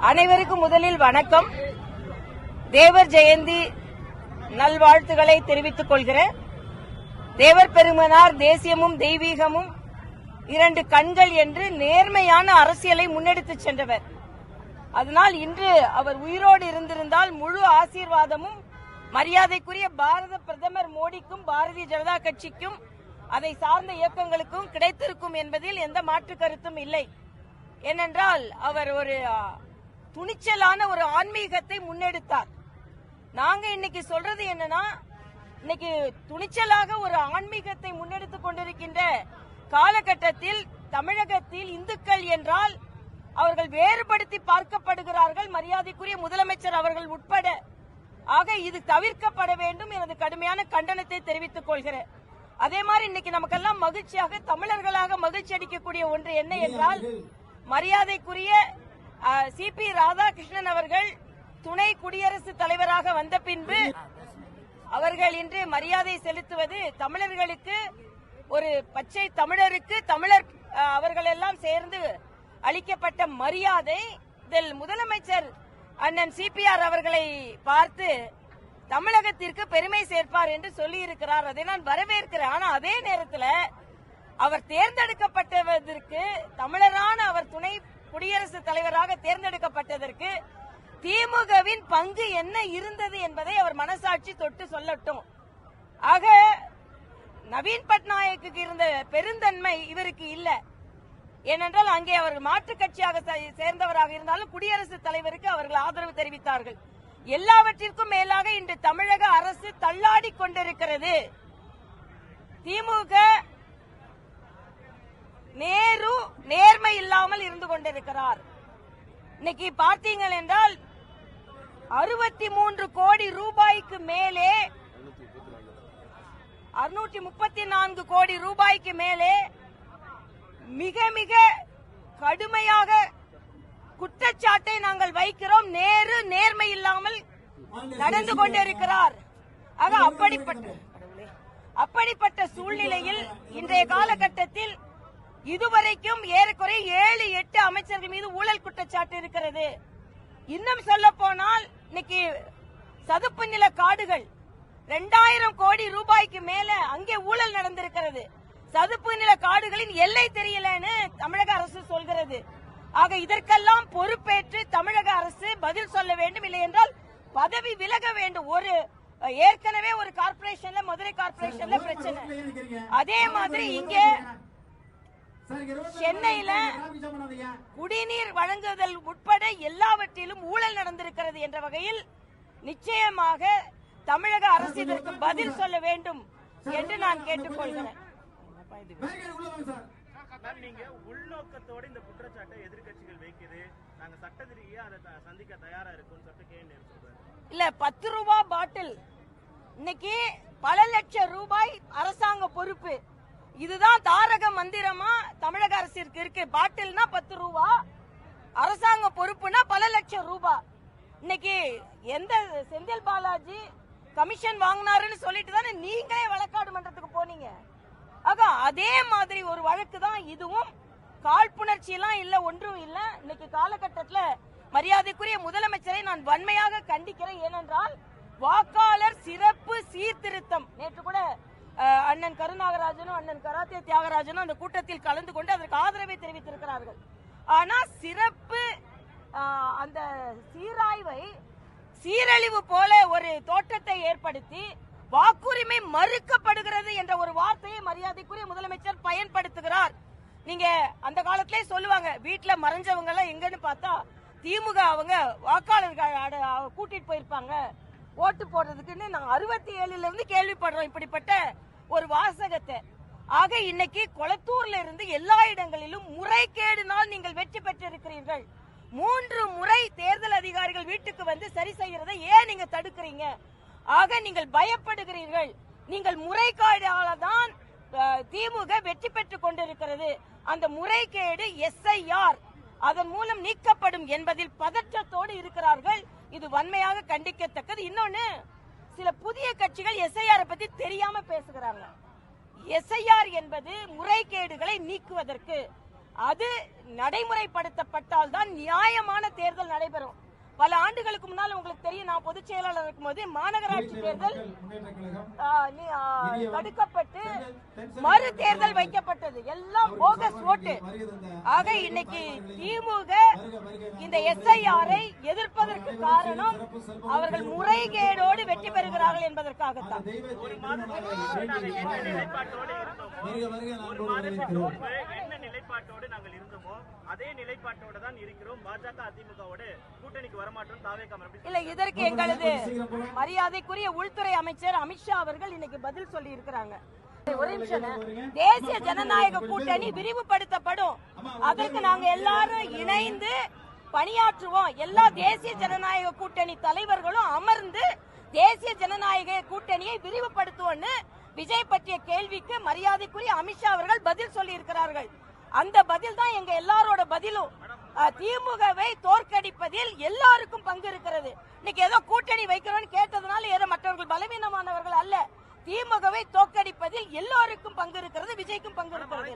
அனைவருக்கும் முதலில் வணக்கம். தேவர் ஜெயந்தி நல்வாழ்த்துக்களை தெரிவித்துக் கொள்கிறேன். தேவர் பெருமனார் தேசியமும் தெய்வீகமும் இரண்டு கண்கள் என்று நேர்மையான அரசியலை முன்னெடுத்துச் சென்றவர். அதனால் இன்று அவர் உயிரோடு இருந்திருந்தால் முழு ஆசீர்வாதமும் மரியாதைக்குரிய பாரத பிரதமர் மோடிக்கும் பாரதிய ஜனதா கட்சிக்கும் அதை சார்ந்த இயக்கங்களுக்கும் கிடைத்திருக்கும் என்பதில் எந்த மாற்று கருத்தும் இல்லை. ஏனென்றால் அவர் ஒரு துணிச்சலான ஒரு ஆன்மீகத்தை முன்னெடுத்தார். நாங்க இன்னைக்கு சொல்றது என்னன்னா இன்னைக்கு துணிச்சலாக ஒரு ஆன்மீகத்தை முன்னெடுத்துக் கொண்டிருக்கின்ற காலகட்டத்தில் தமிழகத்தில் இந்துக்கள் என்றால் அவர்கள் வேறுபடுத்தி பார்க்கப்படுகிறார்கள். மரியாதைக்குரிய முதலமைச்சர் அவர்கள் உட்பட. ஆக இது தவிர்க்கப்பட வேண்டும் எனது கடுமையான கண்டனத்தை தெரிவித்துக் கொள்கிறேன். அதே மாதிரி இன்னைக்கு நமக்கெல்லாம் மகிழ்ச்சியாக தமிழர்களாக மகிழ்ச்சி அளிக்கக்கூடிய ஒன்று என்ன என்றால் மரியாதைக்குரிய சி பி ராதாகிருஷ்ணன் அவர்கள் துணை குடியரசுத் தலைவராக வந்த பின்பு அவர்கள் இன்று மரியாதை செலுத்துவது தமிழர்களுக்கு ஒரு பச்சை தமிழருக்கு தமிழர் அவர்கள் எல்லாம் சேர்ந்து அளிக்கப்பட்ட மரியாதை. இதில் முதலமைச்சர் அண்ணன் சிபிஆர் அவர்களை பார்த்து தமிழகத்திற்கு பெருமை சேர்ப்பார் என்று சொல்லி இருக்கிறார் அதை நான் வரவேற்கிறேன். ஆனா அதே நேரத்தில் அவர் தேர்ந்தெடுக்கப்பட்டதற்கு தமிழரான அவர் துணை குடியரசுத் தலைவராக தேர்ந்தெடுக்கப்பட்டதற்கு திமுகவின் பங்கு என்ன இருந்தது என்பதை அவர் மனசாட்சி தொட்டு சொல்லட்டும். ஆக நவீன் பட்நாயக்கு இருந்த பெருந்தன்மை இவருக்கு இல்ல. ஏனென்றால் அங்கே அவர் மாற்றுக் கட்சியாக சே- சேர்ந்தவராக இருந்தாலும் குடியரசுத் தலைவருக்கு அவர்கள் ஆதரவு தெரிவித்தார்கள். எல்லாவற்றிற்கும் மேலாக இன்று தமிழக அரசு தள்ளாடி கொண்டிருக்கிறது. திமுக நேர்மை இல்லாமல் இருந்து கொண்டிருக்கிறார். இன்னைக்கு பார்த்தீங்கள் என்றால் அறுபத்தி மூன்று கோடி ரூபாய்க்கு மேலே அறுநூற்றி முப்பத்தி நான்கு கோடி ரூபாய்க்கு மேலே மிக மிக கடுமையாக குற்றச்சாட்டை நாங்கள் வைக்கிறோம். நேரு நேர்மை இல்லாமல் நடந்து கொண்டிருக்கிறார். ஆக அப்படிப்பட்ட அப்படிப்பட்ட சூழ்நிலையில் இன்றைய காலகட்டத்தில் இதுவரைக்கும் ஏறக்குறைய ஏழு எட்டு அமைச்சர்கள் மீது ஊழல் குற்றச்சாட்டு இருக்கிறது. இன்னும் சொல்ல போனால் இன்னைக்கு சதுப்பு நில காடுகள் ரெண்டாயிரம் கோடி ரூபாய்க்கு மேல அங்கே ஊழல் நடந்திருக்கிறது. சதுப்பு நில காடுகளின் எல்லை தெரியலன்னு தமிழக அரசு சொல்கிறது. ஆக இதற்கெல்லாம் பொறுப்பேற்று தமிழக அரசு பதில் சொல்ல வேண்டும். இல்லை என்றால் பதவி விலக வேண்டும். ஒரு ஏற்கனவே ஒரு கார்ப்பரேஷன்ல மதுரை கார்ப்பரேஷன்ல பிரச்சனை. அதே மாதிரி இங்கே சென்னையில குடிநீர் வழங்குதல் உட்பட எல்லாவற்றிலும் ஊழல் நடந்திருக்கிறது என்ற வகையில் நிச்சயமாக தமிழக அரசு இதற்கு பதில் சொல்ல வேண்டும் என்று நான் கேட்டுக்கொள்கிறேன். நீங்க உள்நோக்கத்தோட இந்த குற்றச்சாட்டை எதிர்க்கட்சிகள் வைக்குது. நாங்க சட்ட ரீதியா அதை சந்திக்க தயாரா சொல்றாரு இல்ல பத்து ரூபா பாட்டில். இன்னைக்கு பல லட்சம் ரூபாய் அரசாங்க பொறுப்பு. இதுதான் தாரக மந்திரமா? தமிழக அரசிற்கு இருக்கு. பாட்டில்னா பத்து ரூபா அரசாங்க பொறுப்புனா பல லட்சம் ரூபாய் இன்னைக்கு எந்த செந்தில் பாலாஜி கமிஷன் வாங்கினாருன்னு சொல்லிட்டு தானே நீங்களே வழக்காடு மன்றத்துக்கு போனீங்க. ஆக அதே மாதிரி ஒரு வழக்கு தான் இதுவும். காழ்ப்புணர்ச்சி எல்லாம் இல்ல ஒன்றும் இல்ல. இன்னைக்கு காலகட்டத்துல மரியாதைக்குரிய முதலமைச்சரை நான் வன்மையாக கண்டிக்கிறேன். ஏனென்றால் வாக்காளர் சிறப்பு சீர்திருத்தம். நேற்று கூட அண்ணன் கருநாகராஜனும் அண்ணன் கராத்தே தியாகராஜனும் அந்த கூட்டத்தில் கலந்து கொண்டு அதற்கு ஆதரவை தெரிவித்திருக்கிறார்கள். ஆனா சிறப்பு அந்த சீராய்வை சீரழிவு போல ஒரு தோற்றத்தை ஏற்படுத்தி வாக்குரிமை மறுக்கப்படுகிறது என்ற ஒரு வார்த்தையை மரியாதைக்குரிய முதலமைச்சர் பயன்படுத்துகிறார். நீங்க அந்த காலத்திலே சொல்லுவாங்க வீட்டுல மறைஞ்சவங்க எல்லாம் எங்கன்னு பார்த்தா திமுக அவங்க வாக்காளர்கள் கூட்டிட்டு போயிருப்பாங்க. ஓட்டு போடுறதுக்குன்னு நாங்க அறுபத்தி ஏழுல இருந்து கேள்விப்படுறோம் இப்படிப்பட்ட ஒரு வாசகத்தை. ஆக இன்னைக்கு கொளத்தூர்ல இருந்து எல்லா இடங்களிலும் முறைகேடுனால் நீங்கள் வெற்றி பெற்றிருக்கிறீர்கள். மூன்று முறை தேர்தல் அதிகாரிகள் வீட்டுக்கு வந்து சரி செய்யறதை ஏன் நீங்க தடுக்கிறீங்க? ஆக நீங்கள் பயப்படுகிறீர்கள். நீங்கள் முறைகேடால தான் திமுக வெற்றி பெற்றுக் கொண்டிருக்கிறது. அந்த முறைகேடு எஸ்ஐஆர். அதன் மூலம் நீக்கப்படும் என்பதில் பதற்றத்தோடு இருக்கிறார்கள். இது வன்மையாக கண்டிக்கத்தக்கது. இன்னொன்னு சில புதிய கட்சிகள் எஸ்ஐஆர் பத்தி தெரியாம பேசுகிறாங்க. எஸ்ஐஆர் என்பது முறைகேடுகளை நீக்குவதற்கு. அது நடைமுறைப்படுத்தப்பட்டால் தான் நியாயமான தேர்தல் நடைபெறும். பல ஆண்டுகளுக்கு முன்னால் உங்களுக்கு தெரியும் நான் பொதுச் செயலாளர் இருக்கும்போது மாநகராட்சி தேர்தல் தடுக்கப்பட்டு மறு தேர்தல் வைக்கப்பட்டது. எல்லாம் போகஸ் ஓட்டு ஆக இன்னைக்கு திமுக இந்த எஸ்ஐஆரை எதிர்ப்பதற்கு காரணம் அவர்கள் முறைகேடோடு வெற்றி பெறுகிறார்கள் என்பதற்காகத்தான். ஒரு நிலைப்பாட்டோடு நாங்கள் இருந்தோமோ அதே நிலைப்பாட்டோட தான் இருக்கிறோம். பாஜக அதிமுகவோட கூட்டணிக்கு வரமாட்டோம் மறுபடியும் இல்ல இதற்கு எங்களது மரியாதைக்குரிய உள்துறை அமைச்சர் அமித்ஷா அவர்கள் இன்னைக்கு பதில் சொல்லி இருக்கிறாங்க ஒரு நிமிஷம் தேசிய ஜனநாயக கூட்டணி விரிவுபடுத்தப்படும். அதற்கு நாங்க எல்லாரும் இணைந்து பணியாற்றுவோம். எல்லா தேசிய ஜனநாயக கூட்டணி தலைவர்களும் அமர்ந்து தேசிய ஜனநாயக கூட்டணியை விரிவுபடுத்துவோம்னு விஜய் பற்றிய கேள்விக்கு மரியாதைக்குரிய அமித்ஷா அவர்கள் பதில் சொல்லி இருக்கிறார்கள் அந்த பதில் தான் எங்க எல்லாரோட பதிலும். திமுகவை தோற்கடிப்பதில் எல்லாருக்கும் பங்கு இருக்கிறது. இன்னைக்கு ஏதோ கூட்டணி வைக்கிறோம்னு கேட்டதுனால ஏதோ மற்றவர்கள் பலவீனமானவர்கள் அல்ல. திமுகவை தோற்கடிப்பதில் எல்லோருக்கும் பங்கு இருக்கிறது விஜய்க்கும் பங்கு இருக்கிறது